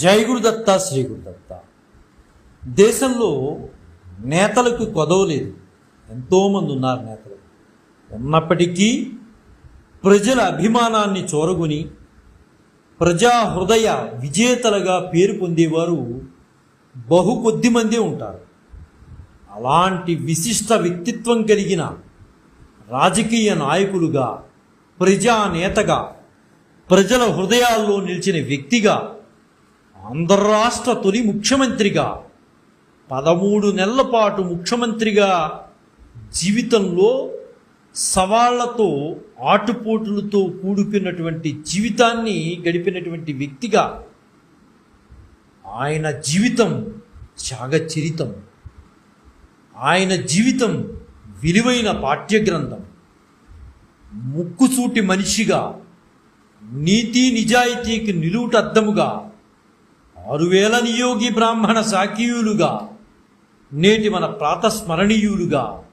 జై గురుదత్త శ్రీ గురుదత్త. దేశంలో నేతలకు కొదవలేదు ఎంతోమంది ఉన్నారు నేతలు ఉన్నప్పటికీ ప్రజల అభిమానాన్ని చోరగొని ప్రజా హృదయ విజేతలుగా పేరు పొందేవారు బహు కొద్ది మందే ఉంటారు. అలాంటి విశిష్ట వ్యక్తిత్వం కలిగిన రాజకీయ నాయకులుగా ప్రజానేతగా ప్రజల హృదయాల్లో నిలిచిన వ్యక్తిగా ఆంధ్ర రాష్ట్ర తొలి ముఖ్యమంత్రిగా పదమూడు నెలల పాటు ముఖ్యమంత్రిగా జీవితంలో సవాళ్ళతో ఆటుపోటులతో కూడుకున్నటువంటి జీవితాన్ని గడిపినటువంటి వ్యక్తిగా ఆయన జీవితం త్యాగచరితం. ఆయన జీవితం విలువైన పాఠ్యగ్రంథం. ముక్కుసూటి మనిషిగా నీతి నిజాయితీకి నిలువుటద్దముగా ఆరువేల నియోగి బ్రాహ్మణ సాకీయులుగా నేటి మన ప్రాతస్మరణీయులుగా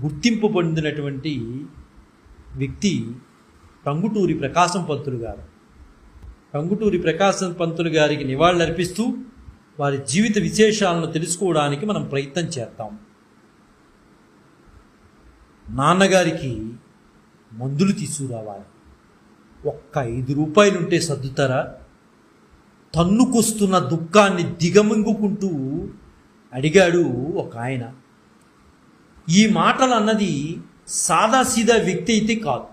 గుర్తింపు పొందినటువంటి వ్యక్తి టంగుటూరి ప్రకాశం పంతులు గారు. టంగుటూరి ప్రకాశం పంతులు గారికి నివాళులర్పిస్తూ వారి జీవిత విశేషాలను తెలుసుకోవడానికి మనం ప్రయత్నం చేద్దాం. నాన్నగారికి మందులు తీసుకురావాలి. ఒక్క ఐదు రూపాయలుంటే సర్దుతారా? తన్నుకొస్తున్న దుఃఖాన్ని దిగమింగుకుంటూ అడిగాడు ఒక ఆయన. ఈ మాటలు అన్నది సాదాసీదా వ్యక్తి అయితే కాదు.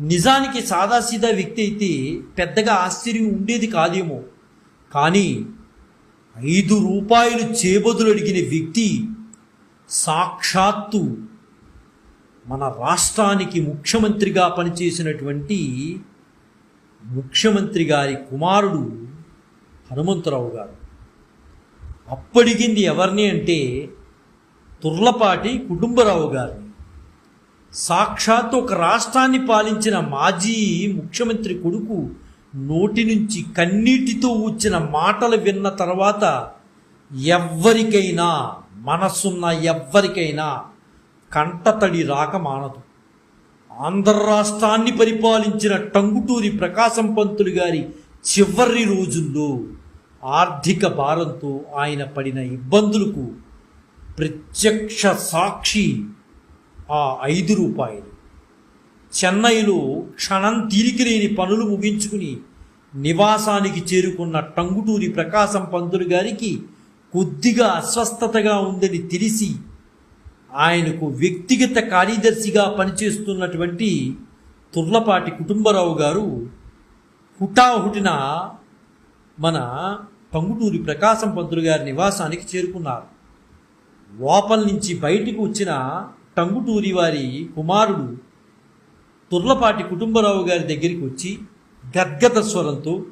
నిజానికి సాదాసీదా వ్యక్తి అయితే పెద్దగా ఆశ్చర్యం ఉండేది కాదేమో. కానీ ఐదు రూపాయలు చేబదులు అడిగిన వ్యక్తి సాక్షాత్తు మన రాష్ట్రానికి ముఖ్యమంత్రిగా పనిచేసినటువంటి ముఖ్యమంత్రి గారి కుమారుడు హనుమంతరావు గారు. అప్పడిగింది ఎవరిని అంటే తుర్లపాటి కుటుంబరావు గారిని. సాక్షాత్ ఒక రాష్ట్రాన్ని పాలించిన మాజీ ముఖ్యమంత్రి కొడుకు నోటి నుంచి కన్నీటితో వచ్చిన మాటలు విన్న తర్వాత ఎవ్వరికైనా మనస్సున్న ఎవ్వరికైనా కంటతడి రాక మానదు. ఆంధ్ర రాష్ట్రాన్ని పరిపాలించిన టంగుటూరి ప్రకాశం పంతులు గారి చివరి రోజుల్లో ఆర్థిక భారంతో ఆయన పడిన ఇబ్బందులకు ప్రత్యక్ష సాక్షి ఆ ఐదు రూపాయలు. చెన్నైలో క్షణం తీరికలేని పనులు ముగించుకుని నివాసానికి చేరుకున్న టంగుటూరి ప్రకాశం పంతులు గారికి కొద్దిగా అస్వస్థతగా ఉందని తెలిసి ఆయనకు వ్యక్తిగత కార్యదర్శిగా పనిచేస్తున్నటువంటి తుర్లపాటి కుటుంబరావు గారు హుటాహుటిన మన టంగుటూరి ప్రకాశం పంతులు గారి నివాసానికి చేరుకున్నారు. లోపల నుంచి బయటికి వచ్చిన టంగుటూరి వారి కుమారుడు తుర్లపాటి కుటుంబరావు గారి దగ్గరికి వచ్చి గద్గత స్వరంతో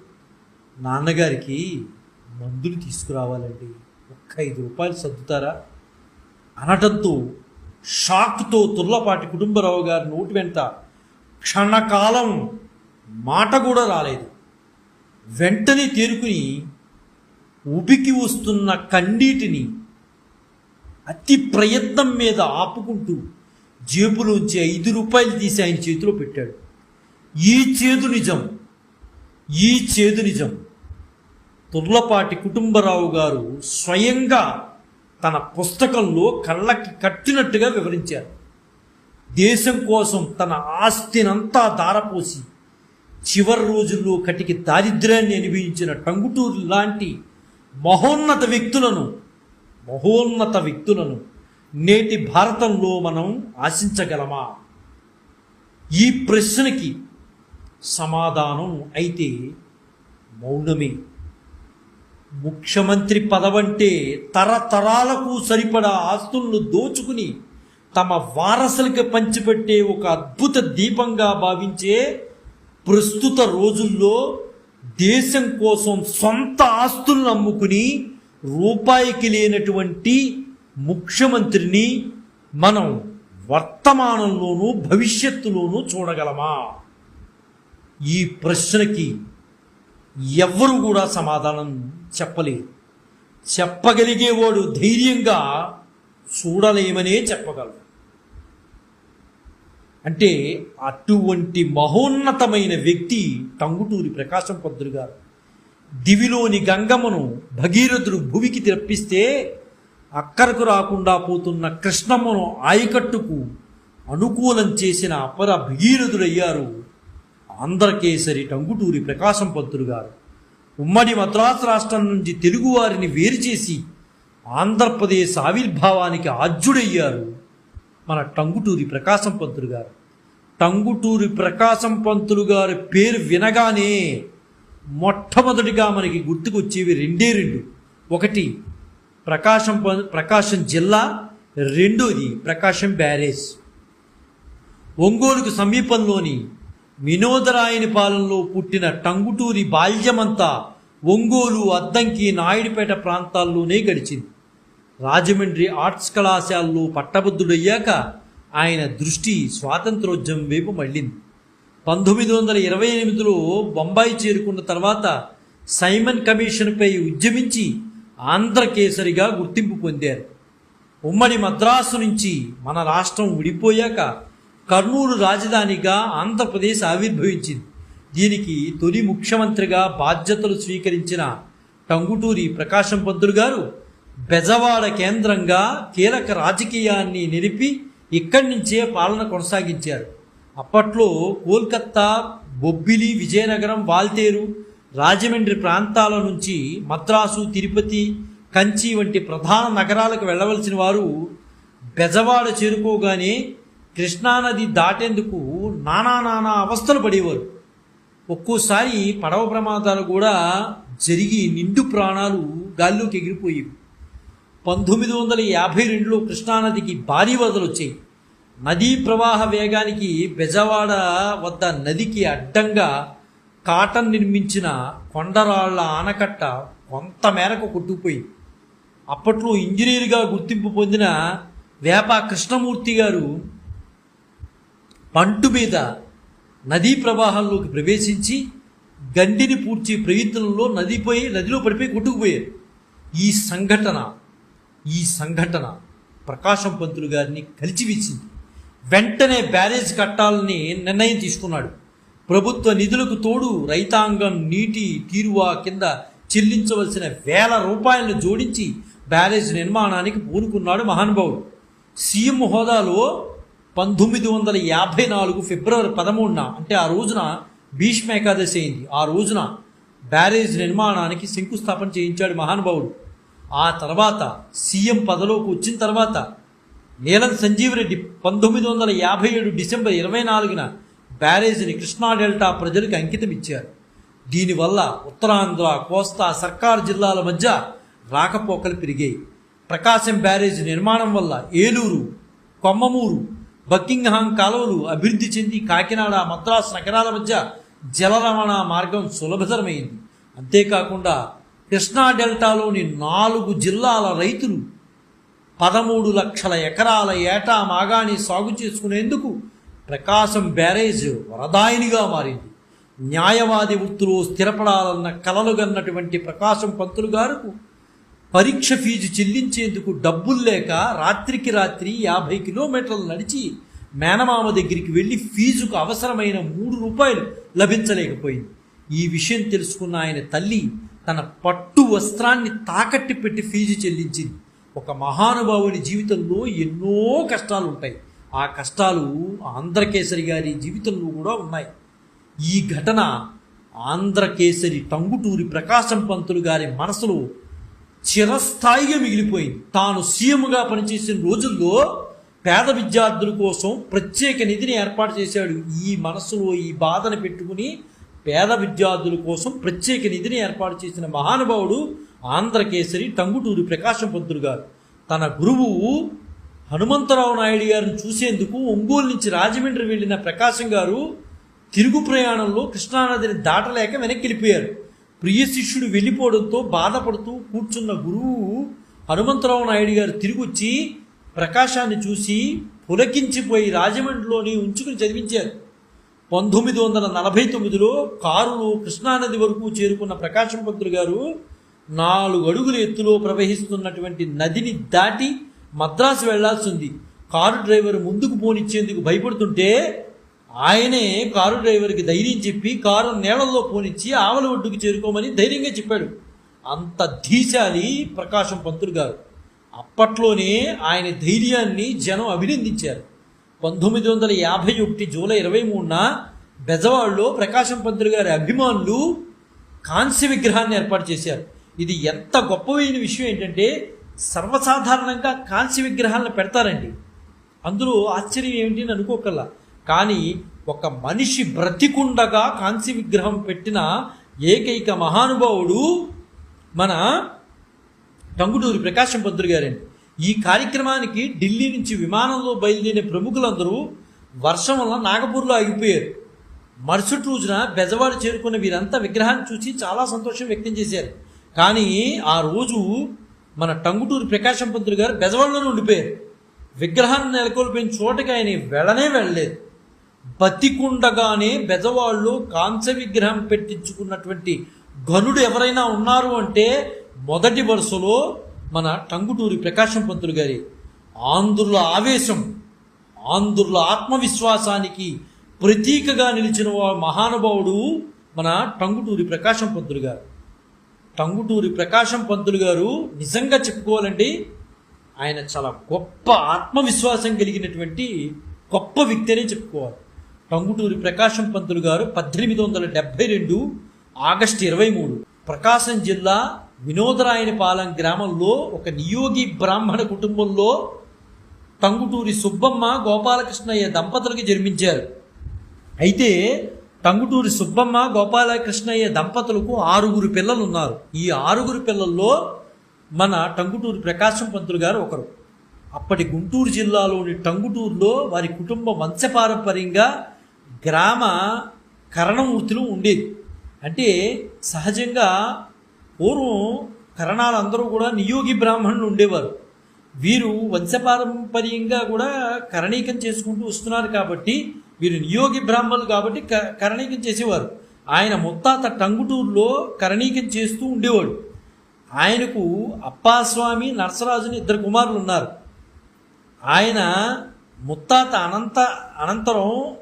నాన్నగారికి మందులు తీసుకురావాలండి. ఒక్క ఐదు రూపాయలు సర్దుతారా? అనటంతో షాక్తో తుర్లపాటి కుటుంబరావు గారి నోటి వెంట క్షణకాలం మాట కూడా రాలేదు. వెంటనే తేరుకుని ఉబికి వస్తున్న కండీటిని అతి ప్రయత్నం మీద ఆపుకుంటూ జేబులోంచి ఐదు రూపాయలు తీసి ఆయన చేతిలో పెట్టాడు. ఈ చేదు నిజం. ఈ చేదు నిజం. తుర్లపాటి కుటుంబరావు గారు స్వయంగా తన పుస్తకంలో కళ్ళకి కట్టినట్టుగా వివరించారు. దేశం కోసం తన ఆస్తినంతా దారపోసి చివరి రోజుల్లో కటికి దారిద్ర్యాన్ని అనుభవించిన టంగుటూరు లాంటి మహోన్నత వ్యక్తులను మహోన్నత వ్యక్తులను నేటి భారతంలో మనం ఆశించగలమా? ఈ ప్రశ్నకి సమాధానం అయితే మౌనమే. ముఖ్యమంత్రి పదవంటే తరతరాలకు సరిపడా ఆస్తులను దోచుకుని తమ వారసులకి పంచిపెట్టే ఒక అద్భుత దీపంగా భావించే ప్రస్తుత రోజుల్లో దేశం కోసం సొంత ఆస్తులను అమ్ముకుని రూపాయికి లేనటువంటి ముఖ్యమంత్రిని మనం వర్తమానంలోనూ భవిష్యత్తులోనూ చూడగలమా? ఈ ప్రశ్నకి ఎవ్వరూ కూడా సమాధానం చెప్పలేరు చెప్పగలిగేవాడు ధైర్యంగా చూడలేమనే చెప్పగలడు. అంటే అటువంటి మహోన్నతమైన వ్యక్తి టంగుటూరి ప్రకాశం పంతులు గారు దివిలోని గంగమ్మను భగీరథుడు భువికి తెప్పిస్తే అక్కరకు రాకుండా పోతున్న కృష్ణమ్మను ఆయకట్టుకు అనుకూలం చేసిన అపర భగీరథుడయ్యారు ఆంధ్రకేసరి టంగుటూరి ప్రకాశం పంతులు గారు. ఉమ్మడి మద్రాసు రాష్ట్రం నుంచి తెలుగువారిని వేరు చేసి ఆంధ్రప్రదేశ్ ఆవిర్భావానికి ఆజ్యుడయ్యారు మన టంగుటూరి ప్రకాశం పంతులు గారు. టంగుటూరి ప్రకాశం పంతులు గారి పేరు వినగానే మొట్టమొదటిగా మనకి గుర్తుకొచ్చేవి రెండే రెండు. ఒకటి ప్రకాశం పం- ప్రకాశం జిల్లా రెండోది ప్రకాశం బ్యారేజ్. ఒంగోలుకు సమీపంలోని వినోదరాయని పాలనలో పుట్టిన టంగుటూరి బాల్యమంతా ఒంగోలు అద్దంకి నాయుడుపేట ప్రాంతాల్లోనే గడిచింది. రాజమండ్రి ఆర్ట్స్ కళాశాలలో పట్టభద్రుడయ్యాక ఆయన దృష్టి స్వాతంత్రోద్యమం వైపు మళ్ళింది. పంతొమ్మిది వందల ఇరవై ఎనిమిదిలో బొంబాయి చేరుకున్న తర్వాత సైమన్ కమిషన్పై ఉద్యమించి ఆంధ్రకేసరిగా గుర్తింపు పొందారు. ఉమ్మడి మద్రాసు నుంచి మన రాష్ట్రం విడిపోయాక కర్నూలు రాజధానిగా ఆంధ్రప్రదేశ్ ఆవిర్భవించింది. దీనికి తొలి ముఖ్యమంత్రిగా బాధ్యతలు స్వీకరించిన టంగుటూరి ప్రకాశం పంతులు గారు బెజవాడ కేంద్రంగా కీలక రాజకీయాన్ని నిలిపి ఇక్కడి నుంచే పాలన కొనసాగించారు. అప్పట్లో కోల్కత్తా బొబ్బిలి విజయనగరం వాల్తేరు రాజమండ్రి ప్రాంతాల నుంచి మద్రాసు తిరుపతి కంచి వంటి ప్రధాన నగరాలకు వెళ్ళవలసిన వారు బెజవాడ చేరుకోగానే కృష్ణానది దాటేందుకు నానా నానా అవస్థలు పడేవారు. ఒక్కోసారి పడవ ప్రమాదాలు కూడా జరిగి నిండు ప్రాణాలు గాల్లోకి ఎగిరిపోయేవి. పంతొమ్మిది వందల యాభై రెండులో కృష్ణానదికి భారీ వరదలు వచ్చాయి. నదీ ప్రవాహ వేగానికి బెజవాడ వద్ద నదికి అడ్డంగా కాటన్ నిర్మించిన కొండరాళ్ళ ఆనకట్ట కొంత మేరకు కొట్టుకుపోయింది. అప్పట్లో ఇంజనీర్గా గుర్తింపు పొందిన వేప కృష్ణమూర్తి గారు పంటు మీద నదీ ప్రవాహంలోకి ప్రవేశించి గండిని పూడ్చే ప్రయత్నంలో నదిపోయి నదిలో పడిపోయి కొట్టుకుపోయారు. ఈ సంఘటన ఈ సంఘటన ప్రకాశం పంతులు గారిని కలిచివేసింది. వెంటనే బ్యారేజ్ కట్టాలని నిర్ణయం తీసుకున్నాడు. ప్రభుత్వ నిధులకు తోడు రైతాంగం నీటి తీరువా కింద చెల్లించవలసిన వేల రూపాయలను జోడించి బ్యారేజ్ నిర్మాణానికి పూనుకున్నాడు మహానుభావుడు. సీఎం హోదాలో పంతొమ్మిది వందల యాభై నాలుగు ఫిబ్రవరి పదమూడున అంటే ఆ రోజున భీష్మ ఏకాదశి అయింది. ఆ రోజున బ్యారేజ్ నిర్మాణానికి శంకుస్థాపన చేయించాడు మహానుభావుడు. ఆ తర్వాత సీఎం పదలోకి వచ్చిన తర్వాత నీలం సంజీవరెడ్డి పంతొమ్మిది వందల యాభై ఏడు డిసెంబర్ ఇరవై నాలుగున బ్యారేజ్ని కృష్ణా డెల్టా ప్రజలకు అంకితం ఇచ్చారు. దీనివల్ల ఉత్తరాంధ్ర కోస్తా సర్కార్ జిల్లాల మధ్య రాకపోకలు పెరిగాయి. ప్రకాశం బ్యారేజ్ నిర్మాణం వల్ల ఏలూరు కొమ్మమూరు బకింగ్హామ్ కాలువలు అభివృద్ధి చెంది కాకినాడ మద్రాసు నగరాల మధ్య జల రవాణా మార్గం సులభతరమైంది. అంతేకాకుండా కృష్ణా డెల్టాలోని నాలుగు జిల్లాల రైతులు పదమూడు లక్షల ఎకరాల ఏటా మాగాణి సాగు చేసుకునేందుకు ప్రకాశం బ్యారేజ్ వరదాయినిగా మారింది. న్యాయవాది వృత్తిలో స్థిరపడాలన్న కలలుగన్నటువంటి ప్రకాశం పంతులు గారుకు పరీక్ష ఫీజు చెల్లించేందుకు డబ్బులు లేక రాత్రికి రాత్రి యాభై కిలోమీటర్లు నడిచి మేనమామ దగ్గరికి వెళ్ళి ఫీజుకు అవసరమైన మూడు రూపాయలు లభించలేకపోయింది. ఈ విషయం తెలుసుకున్న ఆయన తల్లి తన పట్టు వస్త్రాన్ని తాకట్టి పెట్టి ఫీజు చెల్లించింది. ఒక మహానుభావుని జీవితంలో ఎన్నో కష్టాలు ఉంటాయి. ఆ కష్టాలు ఆంధ్రకేసరి గారి జీవితంలో కూడా ఉన్నాయి. ఈ ఘటన ఆంధ్రకేసరి టంగుటూరి ప్రకాశం పంతులు గారి మనసులో చిరస్థాయిగా మిగిలిపోయింది. తాను సీఎంగా పనిచేసిన రోజుల్లో పేద విద్యార్థుల కోసం ప్రత్యేక నిధిని ఏర్పాటు చేశాడు. ఈ మనసులో ఈ బాధను పెట్టుకుని పేద విద్యార్థుల కోసం ప్రత్యేక నిధిని ఏర్పాటు చేసిన మహానుభావుడు ఆంధ్రకేసరి టంగుటూరి ప్రకాశం పంతులు గారు. తన గురువు హనుమంతరావు నాయుడు గారిని చూసేందుకు ఒంగోలు నుంచి రాజమండ్రి వెళ్ళిన ప్రకాశం గారు తిరుగు ప్రయాణంలో కృష్ణానదిని దాటలేక వెనక్కి వెళ్ళిపోయారు. ప్రియ శిష్యుడు వెళ్ళిపోవడంతో బాధపడుతూ కూర్చున్న గురువు హనుమంతరావు నాయుడు గారు తిరిగి వచ్చి ప్రకాశాన్ని చూసి పులకించిపోయి రాజమండ్రిలోని ఉంచుకుని చదివించారు. పంతొమ్మిది వందల నలభై తొమ్మిదిలో కారులో కృష్ణానది వరకు చేరుకున్న ప్రకాశం పంతులు గారు నాలుగు అడుగుల ఎత్తులో ప్రవహిస్తున్నటువంటి నదిని దాటి మద్రాసు వెళ్ళాల్సింది కారు డ్రైవర్ ముందుకు పోనిచ్చేందుకు భయపడుతుంటే ఆయనే కారు డ్రైవర్కి ధైర్యం చెప్పి కారు నేలల్లో పోనిచ్చి ఆవల ఒడ్డుకు చేరుకోమని ధైర్యంగా చెప్పాడు. అంత ధీశాలి ప్రకాశం పంతులు గారు. అప్పట్లోనే ఆయన ధైర్యాన్ని జనం అభినందించారు. పంతొమ్మిది వందల యాభై ఒకటి జూలై ఇరవై మూడున బెజవాడలో ప్రకాశం పంతులు గారి అభిమానులు కాంస్య విగ్రహాన్ని ఏర్పాటు చేశారు. ఇది ఎంత గొప్పమైన విషయం ఏంటంటే సర్వసాధారణంగా కాంస్య విగ్రహాలను పెడతారండి. అందులో ఆశ్చర్యం ఏమిటి అని అనుకోకల్లా. కానీ ఒక మనిషి బ్రతికుండగా కాంసి విగ్రహం పెట్టిన ఏకైక మహానుభావుడు మన టంగుటూరి ప్రకాశం పంతులు గారండి. ఈ కార్యక్రమానికి ఢిల్లీ నుంచి విమానంలో బయలుదేరిన ప్రముఖులందరూ వర్షం వల్ల నాగపూర్లో ఆగిపోయారు. మరుసటి రోజున బెజవాడ చేరుకున్న వీరంతా విగ్రహాన్ని చూసి చాలా సంతోషం వ్యక్తం చేశారు. కానీ ఆ రోజు మన టంగుటూరి ప్రకాశం పంతులు గారు బెజవాడలోనే ఉండిపోయారు. విగ్రహాన్ని నెలకొల్పిన చోటకి ఆయన వెళ్ళనే వెళ్ళలేదు. బతికుండగానే బెజవాళ్ళు కాంస్య విగ్రహం పెట్టించుకున్నటువంటి గనుడు ఎవరైనా ఉన్నారు అంటే మొదటి వరుసలో మన టంగుటూరి ప్రకాశం పంతులు గారి ఆంధ్రుల ఆవేశం ఆంధ్రుల ఆత్మవిశ్వాసానికి ప్రతీకగా నిలిచిన మహానుభావుడు మన టంగుటూరి ప్రకాశం పంతులు గారు. టంగుటూరి ప్రకాశం పంతులు గారు నిజంగా చెప్పుకోవాలండి ఆయన చాలా గొప్ప ఆత్మవిశ్వాసం కలిగినటువంటి గొప్ప వ్యక్తి అనే చెప్పుకోవాలి. టంగుటూరి ప్రకాశం పంతులు గారు పద్దెనిమిది వందల డెబ్బై రెండు ఆగస్టు ఇరవై మూడు ప్రకాశం జిల్లా వినోదరాయనిపాలెం గ్రామంలో ఒక నియోగి బ్రాహ్మణ కుటుంబంలో టంగుటూరి సుబ్బమ్మ గోపాలకృష్ణయ్య దంపతులకు జన్మించారు. అయితే టంగుటూరి సుబ్బమ్మ గోపాలకృష్ణయ్య దంపతులకు ఆరుగురు పిల్లలు ఉన్నారు ఈ ఆరుగురు పిల్లల్లో మన టంగుటూరి ప్రకాశం పంతులు గారు ఒకరు. అప్పటి గుంటూరు జిల్లాలోని టంగుటూరులో వారి కుటుంబ వంశపారంపర్యంగా గ్రామ కరణమూర్తులు ఉండేది. అంటే సహజంగా పూర్వం కరణాలందరూ కూడా నియోగి బ్రాహ్మణులు ఉండేవారు. వీరు వంశపారంపర్యంగా కూడా కరణీకం చేసుకుంటూ వస్తున్నారు కాబట్టి వీరు నియోగి బ్రాహ్మణులు కాబట్టి క- కరణీకం చేసేవారు. ఆయన ముత్తాత టంగుటూరులో కరణీకం చేస్తూ ఉండేవాడు. ఆయనకు అప్పాస్వామి నరసరాజుని ఇద్దరు కుమారులు ఉన్నారు. ఆయన ముత్తాత అనంత అనంతరం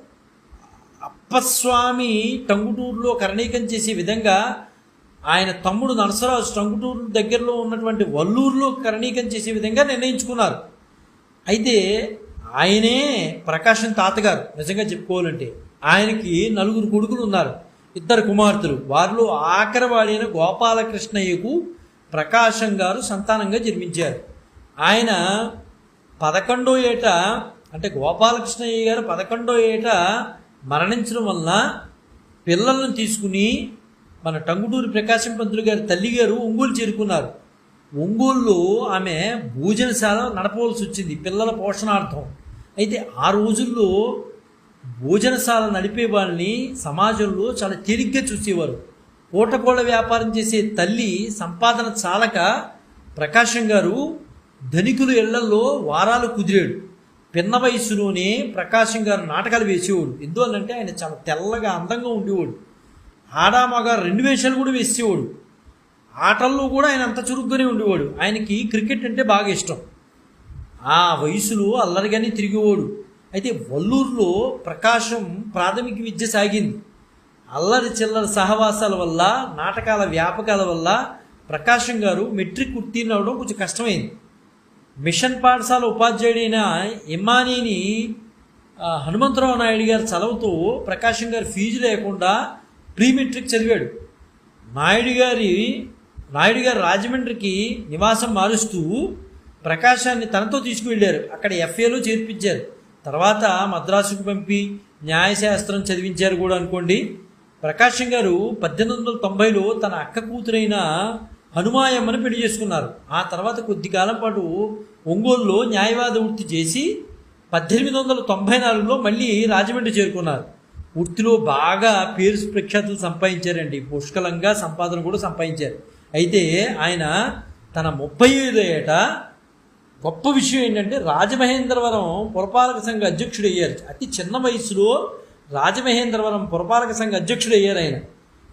అప్పస్వామి టంగుటూరులో కరణీకం చేసే విధంగా ఆయన తమ్ముడు నరసరాజు టంగుటూరు దగ్గరలో ఉన్నటువంటి వల్లూరులో కరణీకం చేసే విధంగా నిర్ణయించుకున్నారు. అయితే ఆయనే ప్రకాశం తాతగారు నిజంగా చెప్పుకోవాలంటే ఆయనకి నలుగురు కొడుకులు ఉన్నారు ఇద్దరు కుమార్తెలు. వారిలో ఆఖరవాడైన గోపాలకృష్ణయ్యకు ప్రకాశం గారు సంతానంగా జన్మించారు. ఆయన పదకొండో ఏట అంటే గోపాలకృష్ణయ్య గారు పదకొండో ఏట మరణించడం వలన పిల్లలను తీసుకుని మన టంగుటూరి ప్రకాశం పంతులు గారి తల్లి గారు ఒంగోలు చేరుకున్నారు. ఒంగోలులో ఆమె భోజనశాల నడపవలసి వచ్చింది పిల్లల పోషణార్థం. అయితే ఆ రోజుల్లో భోజనశాల నడిపే వాళ్ళని సమాజంలో చాలా తేలిగ్గా చూసేవారు. పూటకోళ్ళ వ్యాపారం చేసే తల్లి సంపాదన చాలక ప్రకాశం గారు ధనికులు ఇళ్ళలో వారాలు కుదిరాడు. పిన్న వయసులోనే ప్రకాశం గారు నాటకాలు వేసేవాడు. ఎందువల్లంటే ఆయన చాలా తెల్లగా అందంగా ఉండేవాడు. ఆడామగారు రెండు వేషాలు కూడా వేసేవాడు. ఆటల్లో కూడా ఆయన అంత చురుగ్గానే ఉండేవాడు. ఆయనకి క్రికెట్ అంటే బాగా ఇష్టం. ఆ వయసులో అల్లరిగానే తిరిగేవాడు. అయితే వల్లూరులో ప్రకాశం ప్రాథమిక విద్య సాగింది. అల్లరి చిల్లర సహవాసాల వల్ల నాటకాల వ్యాపకాల వల్ల ప్రకాశం గారు మెట్రిక్ ఉత్తీర్ణ అవడం కొంచెం కష్టమైంది. మిషన్ పాఠశాల ఉపాధ్యాయుడైన ఇమ్మానీని హనుమంతరావు నాయుడు గారు చదువుతూ ప్రకాశం గారు ఫీజు లేకుండా ప్రీ మెట్రిక్ చదివాడు. నాయుడు గారి నాయుడు గారు రాజమండ్రికి నివాసం మారుస్తూ ప్రకాశాన్ని తనతో తీసుకువెళ్ళారు. అక్కడ ఎఫ్ఏలో చేర్పించారు. తర్వాత మద్రాసుకు పంపి న్యాయశాస్త్రం చదివించారు కూడా అనుకోండి. ప్రకాశం గారు పద్దెనిమిది వందల తొంభైలో తన అక్క కూతురైన హనుమాయమ్మను పెళ్ళి చేసుకున్నారు. ఆ తర్వాత కొద్ది కాలం పాటు ఒంగోలులో న్యాయవాద వృత్తి చేసి పద్దెనిమిది వందల తొంభై నాలుగులో మళ్ళీ రాజమండ్రి చేరుకున్నారు. వృత్తిలో బాగా పేరు ప్రఖ్యాతులు సంపాదించారండి. పుష్కలంగా సంపాదన కూడా సంపాదించారు. అయితే ఆయన తన ముప్పై ఐదు ఏట గొప్ప విషయం ఏంటంటే రాజమహేంద్రవరం పురపాలక సంఘ అధ్యక్షుడు అయ్యారు అతి చిన్న వయసులో రాజమహేంద్రవరం పురపాలక సంఘ అధ్యక్షుడు అయ్యారు ఆయన.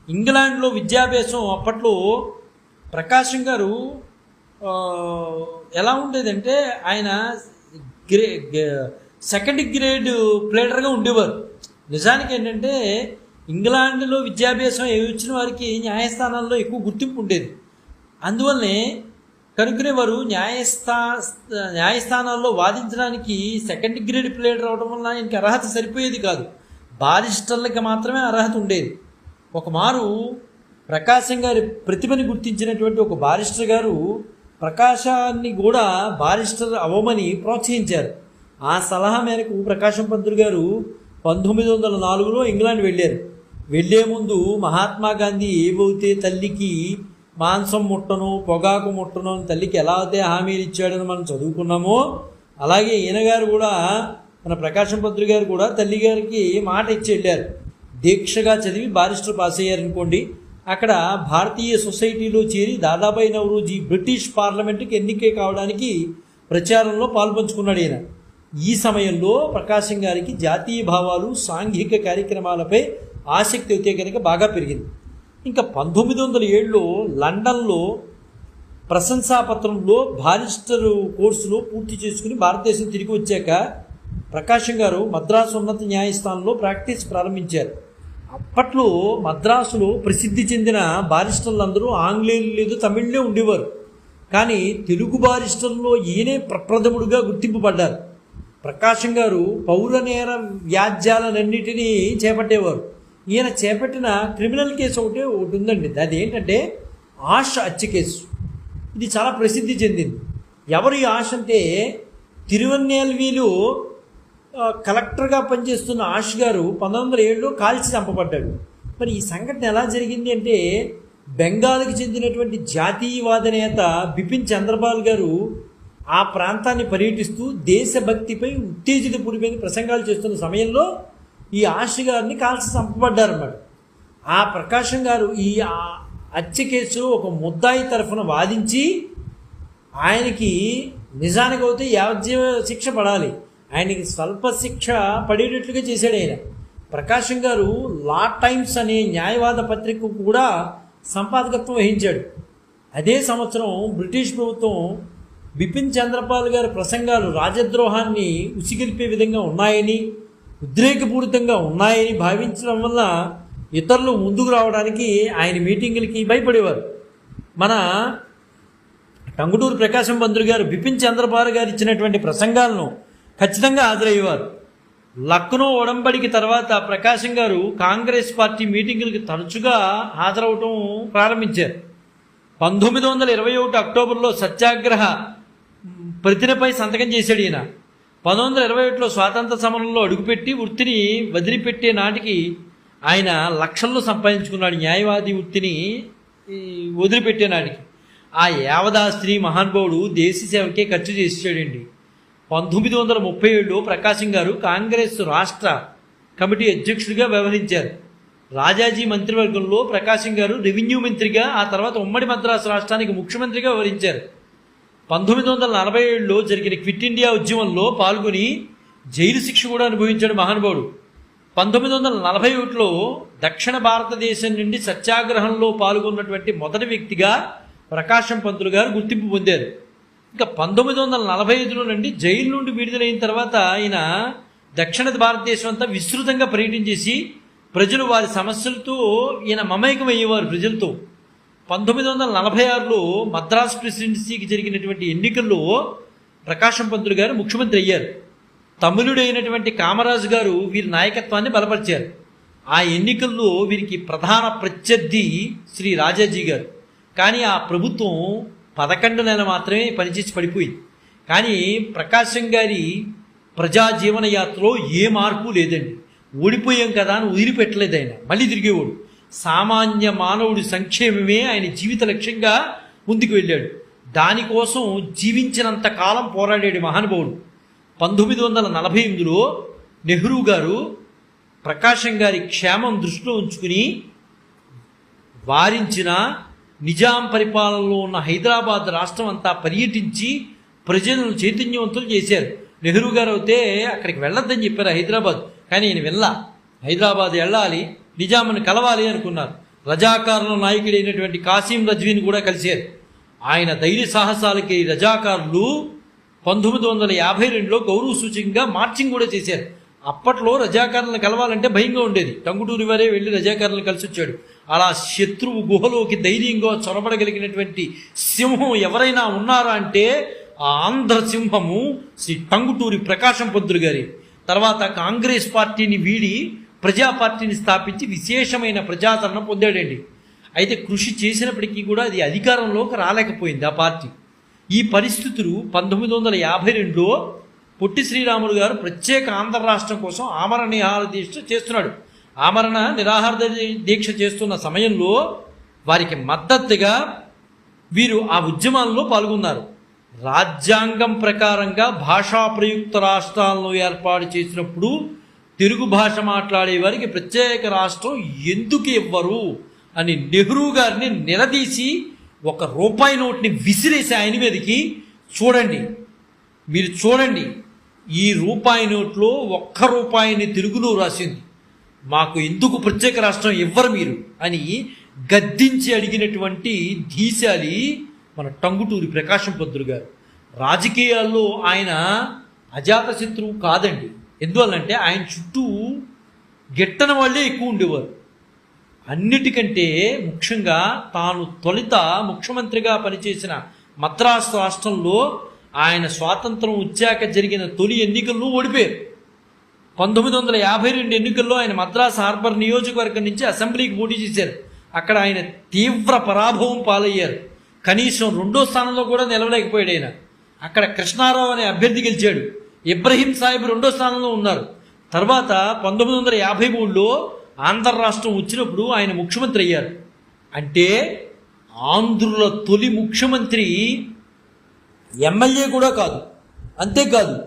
ఇంగ్లాండ్లో విద్యాభ్యాసం అప్పట్లో ప్రకాశం గారు ఎలా ఉండేదంటే ఆయన గ్రే సెకండ్ గ్రేడ్ ప్లేడర్గా ఉండేవారు. నిజానికి ఏంటంటే ఇంగ్లాండ్లో విద్యాభ్యాసం ఏ వచ్చిన వారికి న్యాయస్థానాల్లో ఎక్కువ గుర్తింపు ఉండేది. అందువల్లనే కనుక్కునేవారు న్యాయస్థా న్యాయస్థానాల్లో వాదించడానికి సెకండ్ గ్రేడ్ ప్లేయర్ అవడం వల్ల ఆయనకి అర్హత సరిపోయేది కాదు. బారిస్టర్లకి మాత్రమే అర్హత ఉండేది. ఒక మారు ప్రకాశం గారి ప్రతిభని గుర్తించినటువంటి ఒక బారిస్టర్ గారు ప్రకాశాన్ని కూడా బారిస్టర్ అవ్వమని ప్రోత్సహించారు. ఆ సలహా మేరకు ప్రకాశం పంతులు గారు పంతొమ్మిది వందల నాలుగులో ఇంగ్లాండ్ వెళ్ళారు. వెళ్ళే ముందు మహాత్మా గాంధీ ఏవైతే తల్లికి మాంసం ముట్టను పొగాకు ముట్టను అని తల్లికి ఎలా అయితే హామీలు ఇచ్చాడని మనం చదువుకున్నామో అలాగే ఈయన గారు కూడా మన ప్రకాశం పంతులు గారు కూడా తల్లి గారికి మాట ఇచ్చి వెళ్ళారు. దీక్షగా చదివి బారిస్టర్ పాస్ అయ్యారనుకోండి అక్కడ భారతీయ సొసైటీలో చేరి దాదాబాయి నవరోజీ బ్రిటిష్ పార్లమెంటుకి ఎన్నిక కావడానికి ప్రచారంలో పాల్పంచుకున్నాడు ఈయన. ఈ సమయంలో ప్రకాశం గారికి జాతీయ భావాలు సాంఘిక కార్యక్రమాలపై ఆసక్తి అయితే కనుక బాగా పెరిగింది. ఇంకా పంతొమ్మిది వందల ఏడులో లండన్లో ప్రశంసాపత్రంలో బారిస్టర్ కోర్సులో పూర్తి చేసుకుని భారతదేశం తిరిగి వచ్చాక ప్రకాశం గారు మద్రాసు ఉన్నత న్యాయస్థానంలో ప్రాక్టీస్ ప్రారంభించారు. అప్పట్లో మద్రాసులో ప్రసిద్ధి చెందిన బారిస్టర్లందరూ ఆంగ్లేయులు లేదు తమిళ్ళే ఉండేవారు. కానీ తెలుగు బారిస్టర్లో ఈయనే ప్రప్రథముడుగా గుర్తింపబడ్డారు. ప్రకాశం గారు పౌర నేర వ్యాజ్యాలన్నిటినీ చేపట్టేవారు. ఈయన చేపట్టిన క్రిమినల్ కేసు ఒకటి ఒకటి ఉందండి. అది ఏంటంటే ఆష్ హత్య కేసు. ఇది చాలా ప్రసిద్ధి చెందింది. ఎవరు ఈ ఆశ అంటే తిరువన్నేల్వీలు కలెక్టర్గా పనిచేస్తున్న ఆష్ గారు పంతొమ్మిది వందల ఏడులో కాల్చి చంపబడ్డాడు. మరి ఈ సంఘటన ఎలా జరిగింది అంటే బెంగాల్కి చెందినటువంటి జాతీయవాద నేత బిపిన్ చంద్రబాల్ గారు ఆ ప్రాంతాన్ని పర్యటిస్తూ దేశభక్తిపై ఉత్తేజితపూరితమైన ప్రసంగాలు చేస్తున్న సమయంలో ఈ ఆష్ గారిని కాల్చి చంపబడ్డారన్నమాట. ఆ ప్రకాశం గారు ఈ హత్య కేసులో ఒక ముద్దాయి తరఫున వాదించి ఆయనకి నిజానికి అయితే యావజ్జీవ శిక్ష పడాలి. ఆయనకి స్వల్ప శిక్ష పడేటట్లుగా చేశాడు ఆయన. ప్రకాశం గారు లా టైమ్స్ అనే న్యాయవాద పత్రిక కూడా సంపాదకత్వం వహించాడు. అదే సంవత్సరం బ్రిటిష్ ప్రభుత్వం బిపిన్ చంద్రపాల్ గారి ప్రసంగాలు రాజద్రోహాన్ని ఉసిగిలిపే విధంగా ఉన్నాయని ఉద్రేకపూరితంగా ఉన్నాయని భావించడం వల్ల ఇతరులు ముందుకు రావడానికి ఆయన మీటింగులకి భయపడేవారు. మన టంగుటూరు ప్రకాశం పంతులు గారు బిపిన్ చంద్రపాల్ గారు ఇచ్చినటువంటి ప్రసంగాలను ఖచ్చితంగా హాజరయ్యేవారు. లక్నో ఒడంబడికి తర్వాత ప్రకాశం గారు కాంగ్రెస్ పార్టీ మీటింగులకు తరచుగా హాజరవటం ప్రారంభించారు. పంతొమ్మిది వందల ఇరవై ఒకటి అక్టోబర్లో సత్యాగ్రహ ప్రతినపై సంతకం చేశాడు ఈయన. పంతొమ్మిది వందల ఇరవై ఒకటిలో స్వాతంత్ర సమరంలో అడుగుపెట్టి వృత్తిని వదిలిపెట్టే నాటికి ఆయన లక్షల్లో సంపాదించుకున్నాడు న్యాయవాది వృత్తిని వదిలిపెట్టే నాటికి. ఆ యావదాస్త్రి మహానుభావుడు దేశ సేవకే ఖర్చు చేసాడండి పంతొమ్మిది వందల ముప్పై ఏడులో ప్రకాశం గారు కాంగ్రెస్ రాష్ట్ర కమిటీ అధ్యక్షుడిగా వ్యవహరించారు. రాజాజీ మంత్రివర్గంలో ప్రకాశం గారు రెవెన్యూ మంత్రిగా ఆ తర్వాత ఉమ్మడి మద్రాసు రాష్ట్రానికి ముఖ్యమంత్రిగా వ్యవహరించారు. పంతొమ్మిది వందల నలభై ఏడులో జరిగిన క్విట్ ఇండియా ఉద్యమంలో పాల్గొని జైలు శిక్ష కూడా అనుభవించాడు మహానుభావుడు. పంతొమ్మిది వందల నలభై ఒకటిలో దక్షిణ భారతదేశం నుండి సత్యాగ్రహంలో పాల్గొన్నటువంటి మొదటి వ్యక్తిగా ప్రకాశం పంతులు గారు గుర్తింపు పొందారు. ఇంకా పంతొమ్మిది వందల నలభై ఐదులో నుండి జైలు నుండి విడుదలైన తర్వాత ఆయన దక్షిణ భారతదేశం అంతా విస్తృతంగా పర్యటించేసి ప్రజలు వారి సమస్యలతో ఈయన మమేకం అయ్యేవారు ప్రజలతో. పంతొమ్మిది వందల నలభై ఆరులో మద్రాస్ ప్రెసిడెన్సీకి జరిగినటువంటి ఎన్నికల్లో ప్రకాశం పంతులు గారు ముఖ్యమంత్రి అయ్యారు. తమిళుడైనటువంటి కామరాజు గారు వీరి నాయకత్వాన్ని బలపరిచారు. ఆ ఎన్నికల్లో వీరికి ప్రధాన ప్రత్యర్థి శ్రీ రాజాజీ గారు. కానీ ఆ ప్రభుత్వం పదకొండు నెల మాత్రమే పనిచేసి పడిపోయింది కానీ ప్రకాశం గారి ప్రజా జీవన యాత్రలో ఏ మార్పు లేదండి. ఓడిపోయాం కదా అని వదిలిపెట్టలేదు ఆయన. మళ్ళీ తిరిగేవాడు. సామాన్య మానవుడి సంక్షేమమే ఆయన జీవిత లక్ష్యంగా ముందుకు వెళ్ళాడు. దానికోసం జీవించినంత కాలం పోరాడాడు మహానుభావుడు. పంతొమ్మిది వందల నలభై ఎనిమిదిలో నెహ్రూ గారు ప్రకాశం గారి క్షేమం దృష్టిలో ఉంచుకుని వారించిన నిజాం పరిపాలనలో ఉన్న హైదరాబాద్ రాష్ట్రం అంతా పర్యటించి ప్రజలను చైతన్యవంతులు చేశారు. నెహ్రూ గారు అయితే అక్కడికి వెళ్ళొద్దని చెప్పారు హైదరాబాద్. కానీ ఈయన వెళ్ళ. హైదరాబాద్ వెళ్ళాలి నిజాంను కలవాలి అనుకున్నారు. రజాకారుల నాయకుడైనటువంటి కాసిం రజ్వీని కూడా కలిశారు. ఆయన ధైర్య సాహసాలకి రజాకారులు పంతొమ్మిది వందల యాభై రెండులో గౌరవ సూచకంగా మార్చింగ్ కూడా చేశారు. అప్పట్లో రజాకారులను కలవాలంటే భయంగా ఉండేది. టంగుటూరి వారే వెళ్ళి రజాకారులను కలిసి వచ్చాడు అలా శత్రువు గుహలోకి ధైర్యంగా చొరబడగలిగినటువంటి సింహం ఎవరైనా ఉన్నారా అంటే ఆ ఆంధ్ర సింహము శ్రీ టంగుటూరి ప్రకాశం పొద్దురు గారి. తర్వాత కాంగ్రెస్ పార్టీని వీడి ప్రజా పార్టీని స్థాపించి విశేషమైన ప్రజాదరణ పొందాడండి. అయితే కృషి చేసినప్పటికీ కూడా అది అధికారంలోకి రాలేకపోయింది ఆ పార్టీ. ఈ పరిస్థితులు పంతొమ్మిది వందల యాభై రెండులో పొట్టి శ్రీరాములు గారు ప్రత్యేక ఆంధ్ర రాష్ట్రం కోసం ఆమరణ నిహార దీక్ష చేస్తున్నాడు. ఆమరణ నిరాహార దీక్ష చేస్తున్న సమయంలో వారికి మద్దతుగా వీరు ఆ ఉద్యమాల్లో పాల్గొన్నారు. రాజ్యాంగం ప్రకారంగా భాషా ప్రయుక్త రాష్ట్రాలను ఏర్పాటు చేసినప్పుడు తెలుగు భాష మాట్లాడే వారికి ప్రత్యేక రాష్ట్రం ఎందుకు ఇవ్వరు అని నెహ్రూ గారిని నిలదీసి ఒక రూపాయి నోట్ని విసిరేసి ఆయన మీదకి చూడండి. మీరు చూడండి. ఈ రూపాయి నోట్లో ఒక్క రూపాయిని తెలుగులో రాసింది. మాకు ఎందుకు ప్రత్యేక రాష్ట్రం ఇవ్వరు మీరు అని గద్దించి అడిగినటువంటి ధీశాలి మన టంగుటూరి ప్రకాశం పంతులు గారు. రాజకీయాల్లో ఆయన అజాతశత్రువు కాదండి. ఎందువల్లంటే ఆయన చుట్టూ గిట్టన వాళ్ళే ఎక్కువ ఉండేవారు. అన్నిటికంటే ముఖ్యంగా తాను తొలిత ముఖ్యమంత్రిగా పనిచేసిన మద్రాసు రాష్ట్రంలో ఆయన స్వాతంత్రం వచ్చాక జరిగిన తొలి ఎన్నికల్లో ఓడిపోయారు. పంతొమ్మిది వందల యాభై రెండు ఎన్నికల్లో ఆయన మద్రాసు హార్బర్ నియోజకవర్గం నుంచి అసెంబ్లీకి పోటీ చేశారు. అక్కడ ఆయన తీవ్ర పరాభవం పాలయ్యారు. కనీసం రెండో స్థానంలో కూడా నిలవలేకపోయాడు ఆయన. అక్కడ కృష్ణారావు అనే అభ్యర్థి గెలిచాడు. ఇబ్రహీం సాహిబ్ రెండో స్థానంలో ఉన్నారు. తర్వాత పంతొమ్మిది వందల యాభై మూడులో ఆంధ్ర రాష్ట్రం వచ్చినప్పుడు ఆయన ముఖ్యమంత్రి అయ్యారు. అంటే ఆంధ్రుల తొలి ముఖ్యమంత్రి ఎమ్మెల్యే కూడా కాదు. అంతేకాదు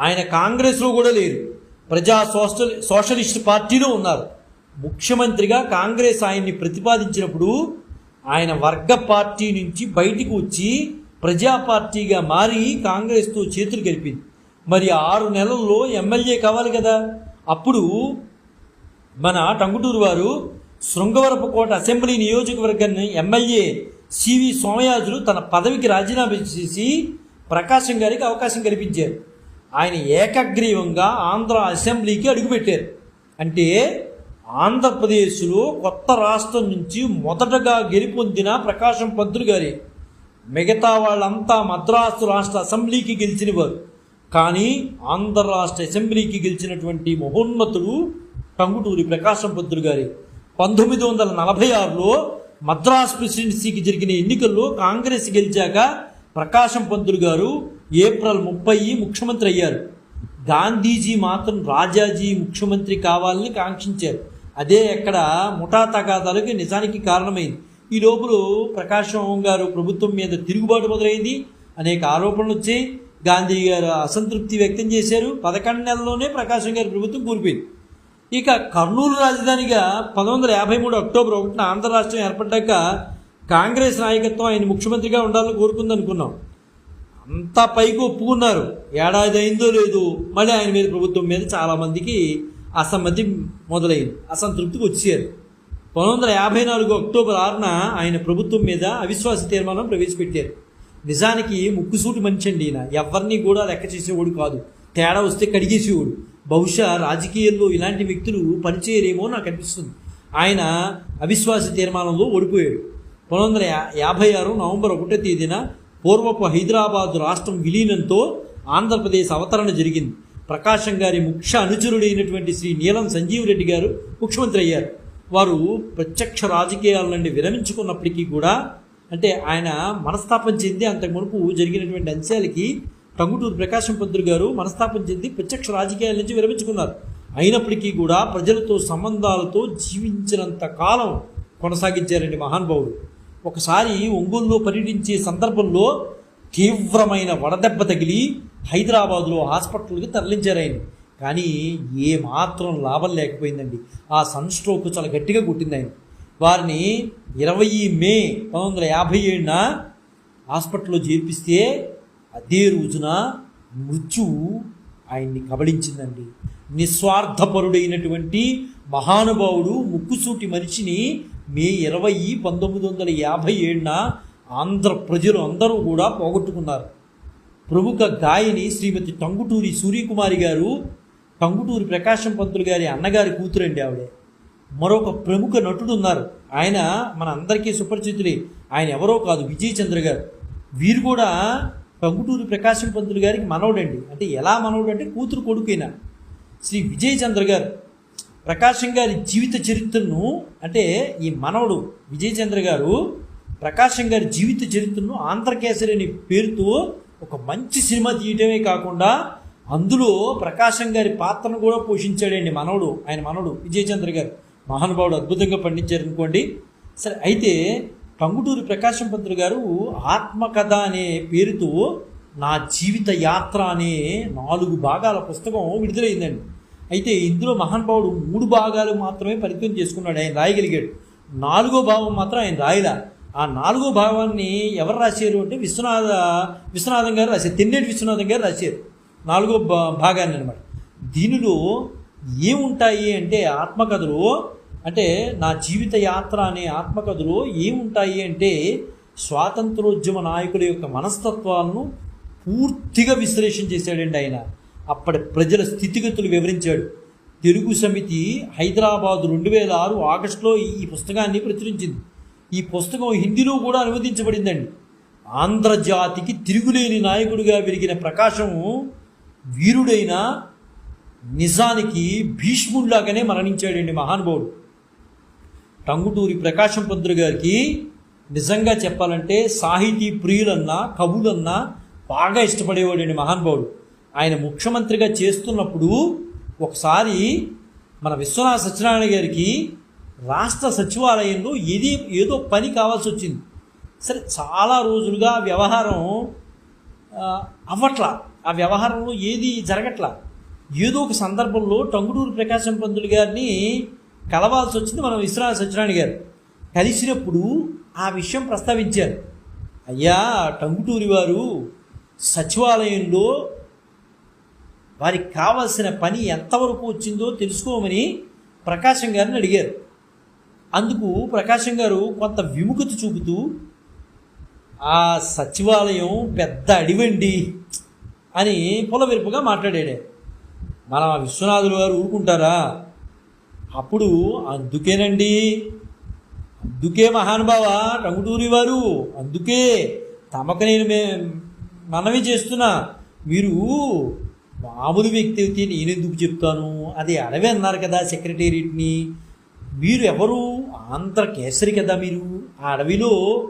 ఆయన కాంగ్రెస్లో కూడా లేరు. ప్రజా సోషల్ సోషలిస్ట్ పార్టీలో ఉన్నారు. ముఖ్యమంత్రిగా కాంగ్రెస్ ఆయన్ని ప్రతిపాదించినప్పుడు ఆయన వర్గ పార్టీ నుంచి బయటికి వచ్చి ప్రజా పార్టీగా మారి కాంగ్రెస్తో చేతులు గెలిపింది. మరి ఆరు నెలల్లో ఎమ్మెల్యే కావాలి కదా. అప్పుడు మన టంగుటూరు వారు శృంగవరపుకోట అసెంబ్లీ నియోజకవర్గాన్ని ఎమ్మెల్యే సివి సోమయాజులు తన పదవికి రాజీనామా చేసి ప్రకాశం గారికి అవకాశం కల్పించారు. ఆయన ఏకగ్రీవంగా ఆంధ్ర అసెంబ్లీకి అడుగుపెట్టారు. అంటే ఆంధ్రప్రదేశ్లో కొత్త రాష్ట్రం నుంచి మొదటగా గెలుపొందిన ప్రకాశం పంతులు గారి. మిగతా వాళ్ళంతా మద్రాసు రాష్ట్ర అసెంబ్లీకి గెలిచిన వారు కానీ ఆంధ్ర రాష్ట్ర అసెంబ్లీకి గెలిచినటువంటి మహోన్నతుడు టంగుటూరి ప్రకాశం పంతులు గారి. పంతొమ్మిది వందల నలభై ఆరులో మద్రాస్ ప్రెసిడెన్సీకి జరిగిన ఎన్నికల్లో కాంగ్రెస్ గెలిచాక ప్రకాశం పంతులు గారు ఏప్రిల్ ముప్పై ముఖ్యమంత్రి అయ్యారు. గాంధీజీ మాత్రం రాజాజీ ముఖ్యమంత్రి కావాలని కాంక్షించారు. అదే ఎక్కడ ముఠా తగాదాలకి నిజానికి కారణమైంది. ఈ లోపల ప్రకాశం గారు ప్రభుత్వం మీద తిరుగుబాటు మొదలైంది. అనేక ఆరోపణలు వచ్చాయి. గాంధీ గారు అసంతృప్తి వ్యక్తం చేశారు. పదకొండు నెలల్లోనే ప్రకాశం గారి ప్రభుత్వం కూలిపోయింది. ఇక కర్నూలు రాజధానిగా పంతొమ్మిది వందల యాభై మూడు అక్టోబర్ ఒకటిన ఆంధ్ర రాష్ట్రం ఏర్పడ్డాక కాంగ్రెస్ నాయకత్వం ఆయన ముఖ్యమంత్రిగా ఉండాలని కోరుకుందనుకున్నాం. అంతా పైకి ఒప్పుకున్నారు. ఏడాది అయిందో లేదు మళ్ళీ ఆయన మీద ప్రభుత్వం మీద చాలామందికి అసమ్మతి మొదలైంది. అసంతృప్తికి వచ్చారు. పంతొమ్మిది వందల యాభై నాలుగు అక్టోబర్ ఆరున ఆయన ప్రభుత్వం మీద అవిశ్వాస తీర్మానం ప్రవేశపెట్టారు. నిజానికి ముక్కుసూటి మనిషి అండి ఈయన. ఎవరిని కూడా లెక్క చేసేవాడు కాదు. తేడా వస్తే కడిగేసేవాడు. బహుశా రాజకీయాల్లో ఇలాంటి వ్యక్తులు పనిచేయరేమో నాకు అనిపిస్తుంది. ఆయన అవిశ్వాస తీర్మానంలో ఓడిపోయాడు. పంతొమ్మిది వందల యాభై ఆరు నవంబర్ ఒకటో తేదీన పూర్వపు హైదరాబాదు రాష్ట్రం విలీనంతో ఆంధ్రప్రదేశ్ అవతరణ జరిగింది. ప్రకాశం గారి ముఖ్య అనుచరుడైనటువంటి శ్రీ నీలం సంజీవ్ రెడ్డి గారు ముఖ్యమంత్రి అయ్యారు. వారు ప్రత్యక్ష రాజకీయాల నుండి విరమించుకున్నప్పటికీ కూడా అంటే ఆయన మనస్తాపం చెంది అంతకు మునుపు జరిగినటువంటి అంశాలకి టంగుటూరు ప్రకాశం పంతులు గారు మనస్తాపం చెంది ప్రత్యక్ష రాజకీయాల నుంచి విరమించుకున్నారు. అయినప్పటికీ కూడా ప్రజలతో సంబంధాలతో జీవించినంత కాలం కొనసాగించారండి మహానుభావుడు. ఒకసారి ఒంగోలులో పర్యటించే సందర్భంలో తీవ్రమైన వడదెబ్బ తగిలి హైదరాబాదులో హాస్పిటల్కి తరలించారు ఆయన. కానీ ఏమాత్రం లాభం లేకపోయిందండి. ఆ సన్ స్ట్రోక్ చాలా గట్టిగా కొట్టింది ఆయన. వారిని ఇరవై మే పంతొమ్మిది వందల యాభై ఏడున హాస్పిటల్లో చేర్పిస్తే అదే రోజున మృత్యువు ఆయన్ని కబళించిందండి. నిస్వార్థపరుడైనటువంటి మహానుభావుడు ముక్కుసూటి మనిషిని మే ఇరవై పంతొమ్మిది వందల యాభై ఏడున ఆంధ్ర ప్రజలు అందరూ కూడా పోగొట్టుకున్నారు. ప్రముఖ గాయని శ్రీమతి టంగుటూరి సూర్యకుమారి గారు టంగుటూరి ప్రకాశం పంతులు గారి అన్నగారి కూతురండి ఆవిడే. మరొక ప్రముఖ నటుడు ఉన్నారు. ఆయన మన అందరికీ సుపరిచితులే. ఆయన ఎవరో కాదు విజయ్ చంద్ర గారు. వీరు కూడా టంగుటూరి ప్రకాశం పంతులు గారికి మనవడండి. అంటే ఎలా మనవడు అంటే కూతురు కొడుకైనా శ్రీ విజయ్ చంద్ర గారు. ప్రకాశం గారి జీవిత చరిత్రను అంటే ఈ మనవడు విజయచంద్ర గారు ప్రకాశం గారి జీవిత చరిత్రను ఆంధ్రకేసరి అనే పేరుతో ఒక మంచి సినిమా తీయటమే కాకుండా అందులో ప్రకాశం గారి పాత్రను కూడా పోషించాడండి మనవడు ఆయన మనవడు విజయచంద్ర గారు. మహానుభావుడు అద్భుతంగా పండించారు అనుకోండి. సరే అయితే టంగుటూరి ప్రకాశం పంతులు గారు ఆత్మకథ అనే పేరుతో నా జీవిత యాత్ర అనే నాలుగు భాగాల పుస్తకం విడుదలైందండి. అయితే ఇందులో మహానుభావుడు మూడు భాగాలు మాత్రమే పరిచయం చేసుకున్నాడు. ఆయన రాయగలిగాడు. నాలుగో భావం మాత్రం ఆయన రాయలా. ఆ నాలుగో భావాన్ని ఎవరు రాశారు అంటే విశ్వనాథ విశ్వనాథం గారు రాశారు. తిన్నేటి విశ్వనాథం గారు రాశారు. నాలుగో భా- భాగాన్ని అనమాట దీనిలో ఏముంటాయి అంటే ఆత్మకథలో అంటే నా జీవిత యాత్ర అనే ఆత్మకథలో ఏముంటాయి అంటే స్వాతంత్రోద్యమ నాయకుల యొక్క మనస్తత్వాలను పూర్తిగా విశ్లేషణ చేశాడండి ఆయన. అప్పటి ప్రజల స్థితిగతులు వివరించాడు. తెలుగు సమితి హైదరాబాద్ రెండు వేల ఆరు ఆగస్టులో ఈ పుస్తకాన్ని ప్రచురించింది. ఈ పుస్తకం హిందీలో కూడా అనువదించబడిందండి. ఆంధ్రజాతికి తిరుగులేని నాయకుడిగా వెలిగిన ప్రకాశం వీరుడైన నిజానికి భీష్ముడిలాగానే మరణించాడండి మహానుభావుడు. టంగుటూరి ప్రకాశం పంతులు గారికి నిజంగా చెప్పాలంటే సాహితీ ప్రియులన్నా కవులన్నా బాగా ఇష్టపడేవాడండి మహానుభావుడు. ఆయన ముఖ్యమంత్రిగా చేస్తున్నప్పుడు ఒకసారి మన విశ్వనాథ సత్యనారాయణ గారికి రాష్ట్ర సచివాలయంలో ఏది ఏదో పని కావాల్సి వచ్చింది. సరే చాలా రోజులుగా వ్యవహారం అవ్వట్లా. ఆ వ్యవహారంలో ఏది జరగట్లా. ఏదో ఒక సందర్భంలో టంగుటూరు ప్రకాశం పంతులు గారిని కలవాల్సి వచ్చింది మన విశ్వనాథ సత్యనారాయణ గారు. కలిసినప్పుడు ఆ విషయం ప్రస్తావించారు. అయ్యా టంగుటూరి వారు సచివాలయంలో వారికి కావాల్సిన పని ఎంతవరకు వచ్చిందో తెలుసుకోమని ప్రకాశం గారిని అడిగారు. అందుకు ప్రకాశం గారు కొంత విముఖత చూపుతూ ఆ సచివాలయం పెద్ద అడివండి అని పొలవెరుపుగా మాట్లాడాడు. మన విశ్వనాథులు గారు ఊరుకుంటారా? అప్పుడు అందుకేనండి. అందుకే మహానుభావ టంగుటూరి వారు అందుకే తమకు నేను మే మనవి చేస్తున్నా. మీరు మామూలు వ్యక్తి అయితే నేను ఎందుకు చెప్తాను? అది అడవి అన్నారు కదా సెక్రటేరియట్ని. మీరు ఎవరు? ఆంధ్ర కేసరి కదా మీరు. ఆ అడవిలో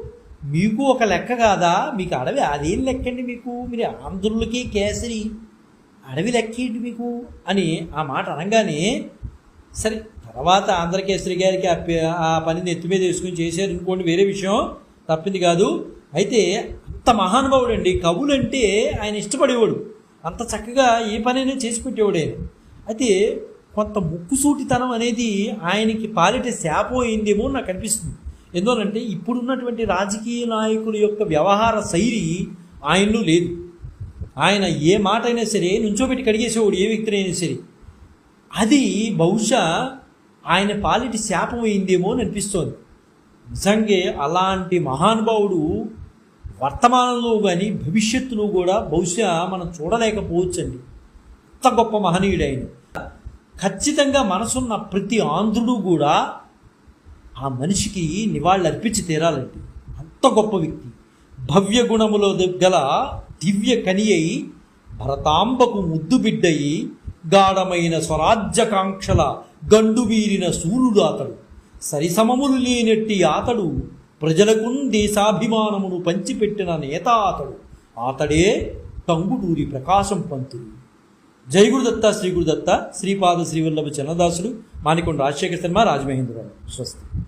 మీకు ఒక లెక్క కాదా? మీకు అడవి అదేం లెక్కండి మీకు? మీరు ఆంధ్రులకి కేసరి అడవి లెక్కేంటి మీకు? అని ఆ మాట అనగానే సరే తర్వాత ఆంధ్రకేసరి గారికి ఆ ఆ పనిని ఎత్తి మీద వేసుకుని చేశారు ఇంకోటి వేరే విషయం తప్పింది కాదు. అయితే అంత మహానుభావుడు అండి కవులంటే ఆయన ఇష్టపడేవాడు. అంత చక్కగా ఏ పనైనా చేసి పెట్టేవాడే అయితే కొంత ముక్కుసూటితనం అనేది ఆయనకి పాలిట శాపం అయిందేమో నాకు అనిపిస్తుంది. ఎందువలంటే ఇప్పుడున్నటువంటి రాజకీయ నాయకుల యొక్క వ్యవహార శైలి ఆయనలో లేదు. ఆయన ఏ మాట అయినా సరే నుంచోబెట్టి కడిగేసేవాడు ఏ వ్యక్తినైనా అయినా సరే. అది బహుశా ఆయన పాలిటి శాపం అయిందేమో అని అనిపిస్తోంది. నిజంగా అలాంటి మహానుభావుడు వర్తమానంలో కానీ భవిష్యత్తులో కూడా బహుశా మనం చూడలేకపోవచ్చండి. అంత గొప్ప మహనీయుడైన. ఖచ్చితంగా మనసున్న ప్రతి ఆంధ్రుడు కూడా ఆ మనిషికి నివాళులు అర్పించి తీరాలండి. అంత గొప్ప వ్యక్తి. భవ్య గుణములో గల దివ్య కనియై భరతాంబకు ముద్దు బిడ్డయి గాఢమైన స్వరాజ్యకాంక్షల గండు వీరిన సూర్యుడు అతడు. సరిసమములు లేనట్టి అతడు ప్రజలకు దేశాభిమానమును పంచిపెట్టిన నేత అతడు. అతడే టంగుటూరి ప్రకాశం పంతులు. జయగురుదత్త శ్రీగురుదత్త శ్రీపాద శ్రీవల్లభ చన్నదాసుడు మానికొండ రాజశేఖర శర్మ రాజమహేంద్రరావు. స్వస్తి.